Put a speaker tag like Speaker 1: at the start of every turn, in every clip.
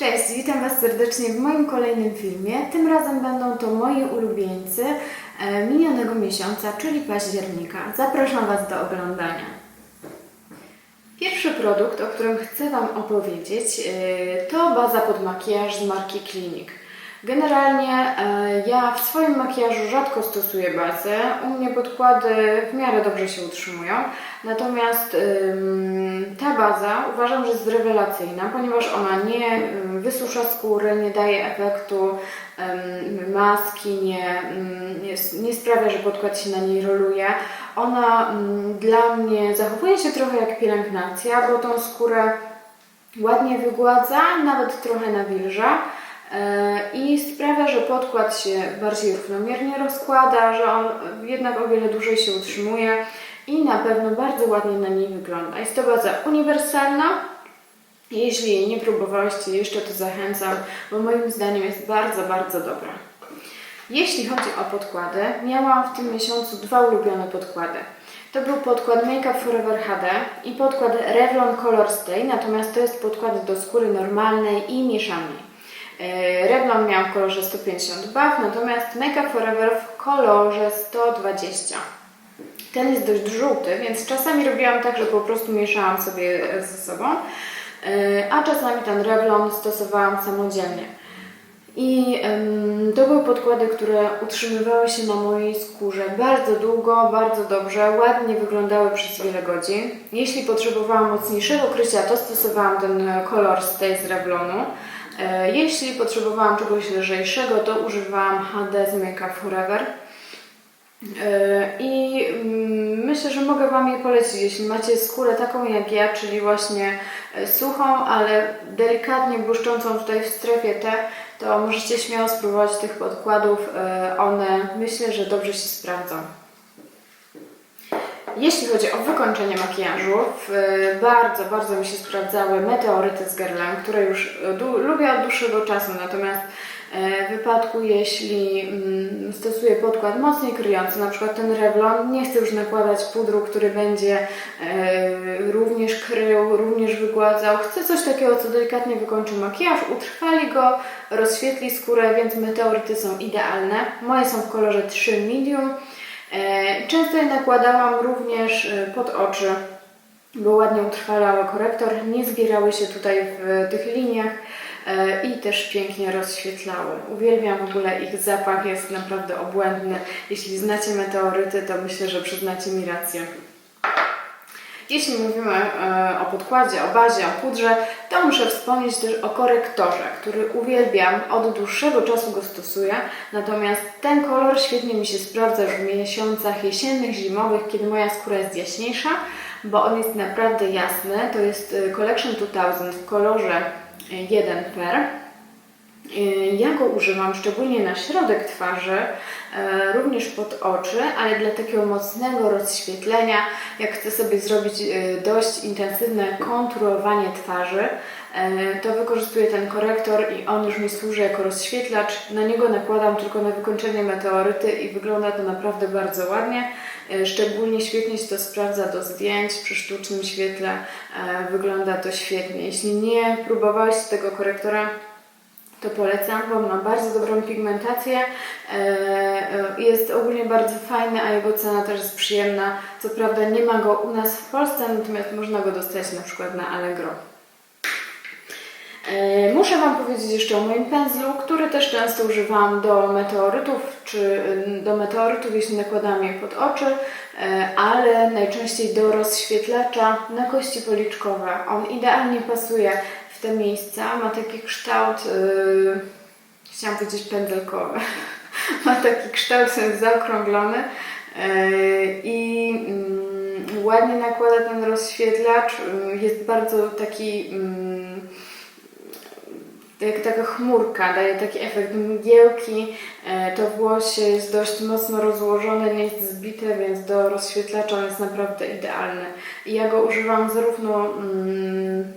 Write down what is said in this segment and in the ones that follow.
Speaker 1: Cześć, witam Was serdecznie w moim kolejnym filmie. Tym razem będą to moi ulubieńcy e, minionego miesiąca, czyli października. Zapraszam Was do oglądania. Pierwszy produkt, o którym chcę Wam opowiedzieć, e, to baza pod makijaż z marki Clinique. Generalnie e, ja w swoim makijażu rzadko stosuję bazę. U mnie podkłady w miarę dobrze się utrzymują. Natomiast ta baza uważam, że jest rewelacyjna, ponieważ ona nie wysusza skóry, nie daje efektu maski, nie, nie, nie sprawia, że podkład się na niej roluje. Ona dla mnie zachowuje się trochę jak pielęgnacja, bo tą skórę ładnie wygładza, nawet trochę nawilża. E, I sprawia, że podkład się bardziej równomiernie rozkłada, że on jednak o wiele dłużej się utrzymuje i na pewno bardzo ładnie na niej wygląda. Jest to baza uniwersalna. Jeśli jej nie próbowałyście jeszcze, to zachęcam, bo moim zdaniem jest bardzo, bardzo dobra. Jeśli chodzi o podkłady, miałam w tym miesiącu dwa ulubione podkłady. To był podkład Make Up Forever HD i podkład Revlon Color Stay, natomiast to jest podkład do skóry normalnej i mieszanej. E, Revlon miał w kolorze 150 baw, natomiast Up Forever w kolorze 120. Ten jest dość żółty, więc czasami robiłam tak, że po prostu mieszałam sobie ze sobą, e, a czasami ten Revlon stosowałam samodzielnie. I to były podkłady, które utrzymywały się na mojej skórze bardzo długo, bardzo dobrze, ładnie wyglądały przez wiele godzin. Jeśli potrzebowałam mocniejszego krycia, to stosowałam ten kolor Stay z Revlonu. E, Jeśli potrzebowałam czegoś lżejszego, to używałam HD z Make Up Forever. E, I mm, myślę, że mogę Wam je polecić, jeśli macie skórę taką jak ja, czyli właśnie e, suchą, ale delikatnie błyszczącą tutaj w strefie T, to możecie śmiało spróbować tych podkładów. One myślę, że dobrze się sprawdzą. Jeśli chodzi o wykończenie makijażu, bardzo, bardzo mi się sprawdzały meteoryty z Guerlain, które już lubię od dłuższego czasu, natomiast e, w wypadku, jeśli mm, stosuję podkład mocniej kryjący, na przykład ten Revlon, nie chcę już nakładać pudru, który będzie e, również krył, również wygładzał. Chcę coś takiego, co delikatnie wykończy makijaż, utrwali go, rozświetli skórę, więc meteoryty są idealne. Moje są w kolorze 3 medium. E, Często je nakładałam również e, pod oczy, bo ładnie utrwalały korektor, nie zbierały się tutaj w tych liniach e, i też pięknie rozświetlały. Uwielbiam w ogóle ich zapach, jest naprawdę obłędny. Jeśli znacie meteoryty, to myślę, że przyznacie mi rację. Jeśli mówimy e, o podkładzie, o bazie, o pudrze, to muszę wspomnieć też o korektorze, który uwielbiam, od dłuższego czasu go stosuję, natomiast ten kolor świetnie mi się sprawdza w miesiącach jesiennych, zimowych, kiedy moja skóra jest jaśniejsza, bo on jest naprawdę jasny. To jest e, Collection 2000 w kolorze e, 1 Per. Y, Ja go używam szczególnie na środek twarzy, e, również pod oczy, ale dla takiego mocnego rozświetlenia, jak chcę sobie zrobić e, dość intensywne konturowanie twarzy, e, to wykorzystuję ten korektor i on już mi służy jako rozświetlacz. Na niego nakładam tylko na wykończenie meteoryty i wygląda to naprawdę bardzo ładnie. E, Szczególnie świetnie się to sprawdza do zdjęć przy sztucznym świetle. e, Wygląda to świetnie. Jeśli nie próbowałeś tego korektora, to polecam, bo ma bardzo dobrą pigmentację. e, e, Jest ogólnie bardzo fajny, a jego cena też jest przyjemna. Co prawda nie ma go u nas w Polsce, natomiast można go dostać na przykład na Allegro. E, Muszę Wam powiedzieć jeszcze o moim pędzlu, który też często używam do meteorytów, czy y, do meteorytów, jeśli nakładam je pod oczy, ale najczęściej do rozświetlacza na kości policzkowe. On idealnie pasuje te miejsca, ma taki kształt, yy, chciałam powiedzieć pędzelkowy, ma taki kształt zaokrąglony yy, i mm, ładnie nakłada ten rozświetlacz, yy, jest bardzo taki... mm, jak taka chmurka, daje taki efekt mgiełki. E, To włosie jest dość mocno rozłożone, nie jest zbite, więc do rozświetlacza on jest naprawdę idealny. I ja go używam zarówno mm,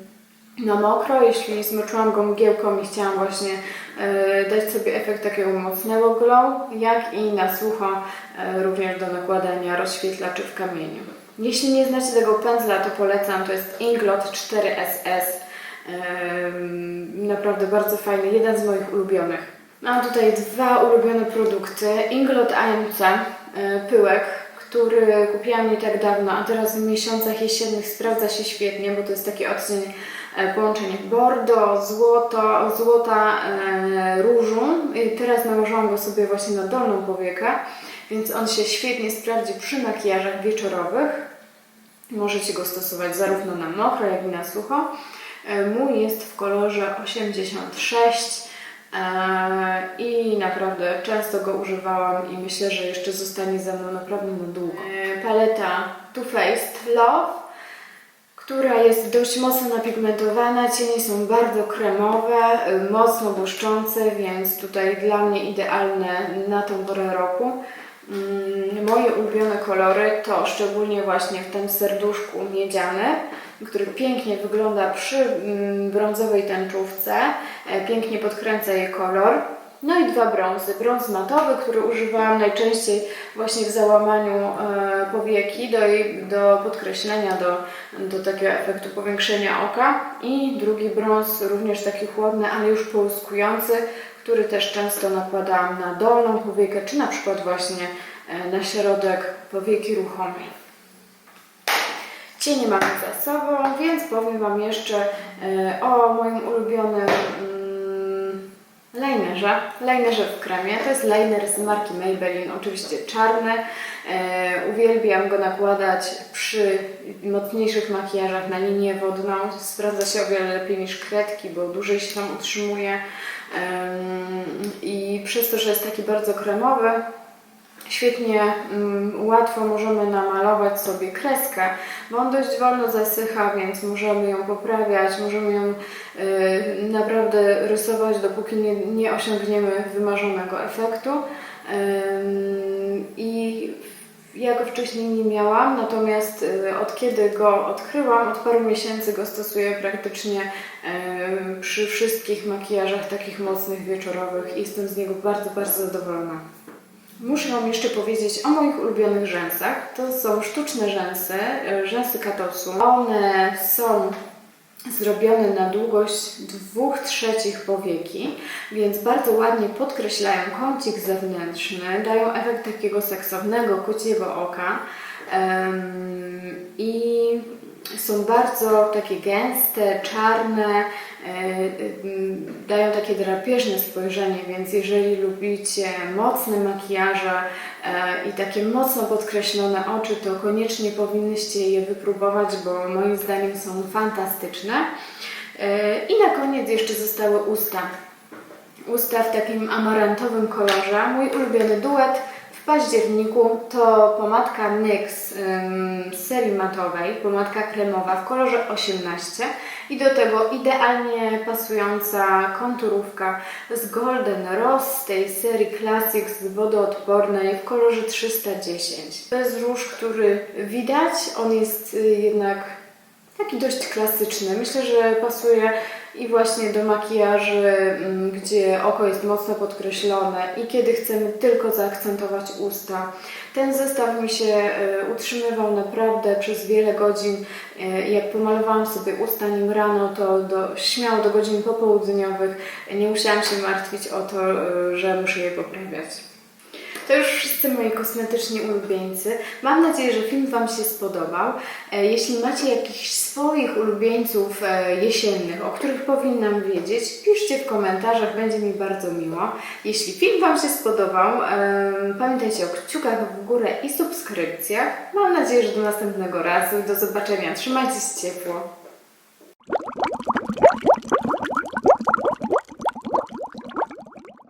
Speaker 1: na mokro, jeśli zmoczyłam go mgiełką i chciałam właśnie e, dać sobie efekt takiego mocnego glow, jak i na sucho e, również do nakładania rozświetlaczy w kamieniu. Jeśli nie znacie tego pędzla, to polecam, to jest Inglot 4SS. Em, Naprawdę bardzo fajny, jeden z moich ulubionych. Mam tutaj dwa ulubione produkty. Inglot AMC, e, pyłek, który kupiłam nie tak dawno, a teraz w miesiącach jesiennych sprawdza się świetnie, bo to jest taki odcień e, połączenie bordo, złoto, złota, e, różu. I teraz nałożyłam go sobie właśnie na dolną powiekę, więc on się świetnie sprawdzi przy makijażach wieczorowych. Możecie go stosować zarówno na mokro, jak i na sucho. E, Mój jest w kolorze 86 e, i naprawdę często go używałam i myślę, że jeszcze zostanie ze mną naprawdę na długo. E, Paleta Too Faced Love, która jest dość mocno napigmentowana. Cienie są bardzo kremowe, e, mocno błyszczące, więc tutaj dla mnie idealne na tą porę roku. Mm, Moje ulubione kolory to szczególnie właśnie w tym serduszku miedziany, który pięknie wygląda przy mm, brązowej tęczówce, e, pięknie podkręca jej kolor. No i dwa brązy. Brąz matowy, który używałam najczęściej właśnie w załamaniu e, powieki do, jej, do podkreślenia, do, do takiego efektu powiększenia oka. I drugi brąz, również taki chłodny, ale już połyskujący, który też często nakładałam na dolną powiekę, czy na przykład właśnie e, na środek powieki ruchomej. Cienie mamy za sobą, więc powiem Wam jeszcze e, o moim ulubionym mm, linerze. Linerze w kremie. To jest liner z marki Maybelline, oczywiście czarny. E, uwielbiam go nakładać przy mocniejszych makijażach na linię wodną. Sprawdza się o wiele lepiej niż kredki, bo dłużej się tam utrzymuje. I przez to, że jest taki bardzo kremowy, świetnie, mm, łatwo możemy namalować sobie kreskę, bo on dość wolno zasycha, więc możemy ją poprawiać, możemy ją y, naprawdę rysować, dopóki nie, nie osiągniemy wymarzonego efektu. Ym, I ja go wcześniej nie miałam, natomiast y, od kiedy go odkryłam, od paru miesięcy go stosuję praktycznie y, przy wszystkich makijażach takich mocnych, wieczorowych i jestem z niego bardzo, bardzo zadowolona. Muszę Wam jeszcze powiedzieć o moich ulubionych rzęsach. To są sztuczne rzęsy, e, rzęsy katosu. One są zrobione na długość 2 trzecich powieki, więc bardzo ładnie podkreślają kącik zewnętrzny, dają efekt takiego seksownego, kociego oka Em, i są bardzo takie gęste, czarne, e, em, dają takie drapieżne spojrzenie, więc jeżeli lubicie mocne makijaże e, i takie mocno podkreślone oczy, to koniecznie powinnyście je wypróbować, bo moim zdaniem są fantastyczne. E, I na koniec jeszcze zostały usta. Usta w takim amarantowym kolorze. Mój ulubiony duet w październiku to pomadka NYX z serii matowej, pomadka kremowa w kolorze 18 i do tego idealnie pasująca konturówka z Golden Rose tej serii Classics z wodoodpornej w kolorze 310. To jest róż, który widać, on jest y, jednak taki dość klasyczny. Myślę, że pasuje i właśnie do makijaży, mm, gdzie oko jest mocno podkreślone i kiedy chcemy tylko zaakcentować usta. Ten zestaw mi się e, utrzymywał naprawdę przez wiele godzin. E, Jak pomalowałam sobie usta nim rano, to do, śmiało do godzin popołudniowych nie musiałam się martwić o to, e, że muszę je poprawiać. To już wszyscy moi kosmetyczni ulubieńcy. Mam nadzieję, że film Wam się spodobał. E, Jeśli macie jakichś swoich ulubieńców e, jesiennych, o których powinnam wiedzieć, piszcie w komentarzach, będzie mi bardzo miło. Jeśli film Wam się spodobał, em, pamiętajcie o kciukach w górę i subskrypcjach. Mam nadzieję, że do następnego razu do zobaczenia. Trzymajcie się ciepło.